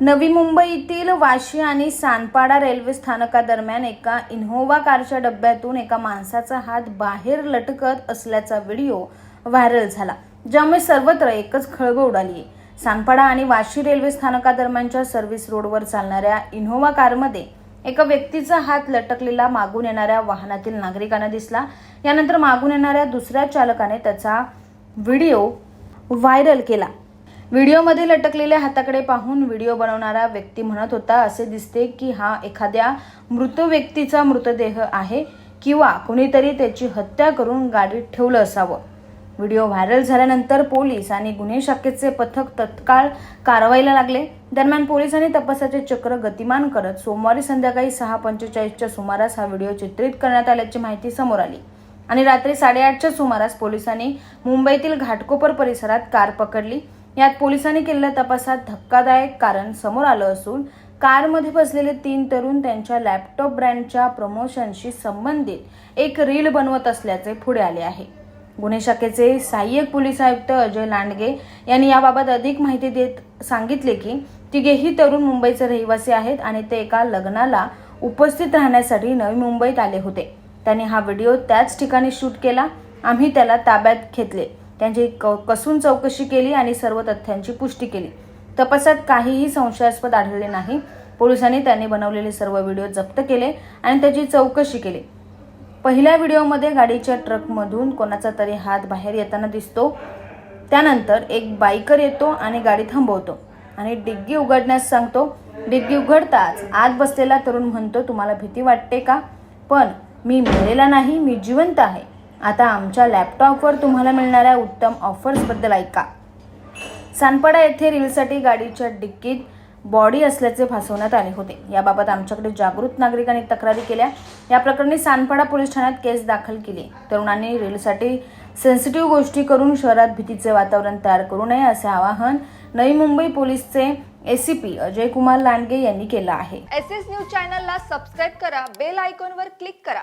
नवी मुंबईतील वाशी आणि सानपाडा रेल्वे स्थानकादरम्यान एका इन्होवा कारच्या डब्यातून एका माणसाचा हात बाहेर लटकत असल्याचा व्हिडिओ व्हायरल झाला ज्यामुळे सर्वत्र एकच खळबळ उडाली सानपाडा आणि वाशी रेल्वे स्थानकादरम्यानच्या सर्व्हिस रोडवर चालणाऱ्या इन्होवा कारमध्ये एका व्यक्तीचा हात लटकलेला मागून येणाऱ्या वाहनातील नागरिकांना दिसला. यानंतर मागून येणाऱ्या दुसऱ्या चालकाने त्याचा व्हिडिओ व्हायरल केला. व्हिडिओमध्ये लटकलेल्या हाताकडे पाहून व्हिडिओ बनवणारा व्यक्ती म्हणत होता असे दिसते की हा एखाद्या मृत व्यक्तीचा मृतदेह आहे किंवा कुणीतरी त्याची हत्या करून गाडीत ठेवलं असावं. व्हिडिओ व्हायरल झाल्यानंतर पोलीस आणि गुन्हे शाखेचे पथक तत्काळ कारवाईला लागले. दरम्यान पोलिसांनी तपासाचे चक्र गतिमान करत सोमवारी संध्याकाळी सहा पंचेचाळीसच्या सुमारास हा व्हिडिओ चित्रित करण्यात आल्याची माहिती समोर आली आणि रात्री साडेआठच्या सुमारास पोलिसांनी मुंबईतील घाटकोपर परिसरात कार पकडली. यात पोलिसांनी केलेल्या तपासात धक्कादायक कारण समोर आलं असून कारमध्ये बसलेले तीन तरुण त्यांच्या लॅपटॉप ब्रँडच्या प्रमोशनशी संबंधित एक रील बनवत असल्याचे पुढे आले आहे. गुन्हे शाखेचे सहाय्यक पोलीस आयुक्त अजय लांडगे यांनी याबाबत अधिक माहिती देत सांगितले की तिघेही तरुण मुंबईचे रहिवासी आहेत आणि ते एका लग्नाला उपस्थित राहण्यासाठी नवी मुंबईत आले होते. त्यांनी हा व्हिडिओ त्याच ठिकाणी शूट केला. आम्ही त्याला ताब्यात घेतले. त्यांची क कसून चौकशी केली आणि सर्व तथ्यांची पुष्टी केली. तपासात काहीही संशयास्पद आढळले नाही. पोलिसांनी त्यांनी बनवलेले सर्व व्हिडिओ जप्त केले आणि त्याची चौकशी केली. पहिल्या व्हिडिओमध्ये गाडीच्या ट्रकमधून कोणाचा तरी हात बाहेर येताना दिसतो. त्यानंतर एक बायकर येतो आणि गाडी थांबवतो आणि डिग्गी उघडण्यास सांगतो डिग्गी उघडताच आत बसलेला तरुण म्हणतो तुम्हाला भीती वाटते का? पण मी मेलेला नाही मी जिवंत आहे. आता आमच्या लॅपटॉपवर तुम्हाला मिळणाऱ्या उत्तम ऑफर्सबद्दल ऐका. सानपाडा येथे रीलसाठी गाडीच्या डिक्कीत बॉडी असल्याचे भासवण्यात आले होते. याबाबत आमच्याकडे जागृत नागरिकांनी तक्रारी केल्या. या प्रकरणी सानपाडा पोलीस ठाण्यात केस दाखल केली. तरुणांनी रीलसाठी सेन्सिटिव्ह गोष्टी करून शहरात भीतीचे वातावरण तयार करू नये असे आवाहन नवी मुंबई पोलीसचे एसीपी अजय कुमार लांडगे यांनी केलं आहे. एस एस न्यूज चॅनलला सबस्क्राईब करा बेल आयकॉनवर क्लिक करा.